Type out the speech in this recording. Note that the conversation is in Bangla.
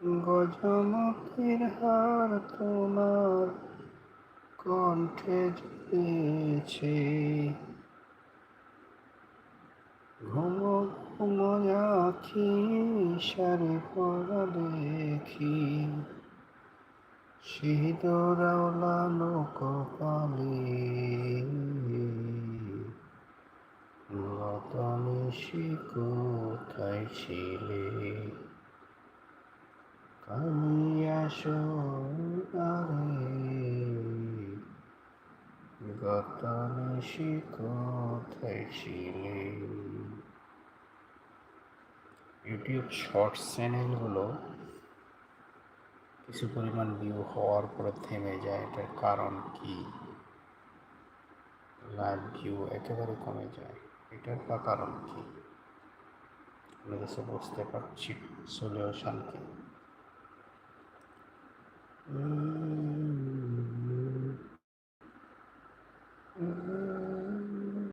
গজমতির হার তোমার কণ্ঠে জ্বলেছে ঘুম ঘুম আখি সারে পড়া দেখি। সিঁদুরাওলানো কপালে। গত নিশি কোথায় ছিলে? কামিয়া সোনারে গত নিশি কোথায় ছিলে ইউটিউব শর্টস চ্যানেলগুলো কিছু পরিমাণ ভিউ হওয়ার পরে থেমে যায়, এটার কারণ কি? লাইভ ভিউ একেবারে কমে যায়, এটার কারণ কি? আমি কাছে বুঝতে পারছি সলিউশন কি? Mm-hmm.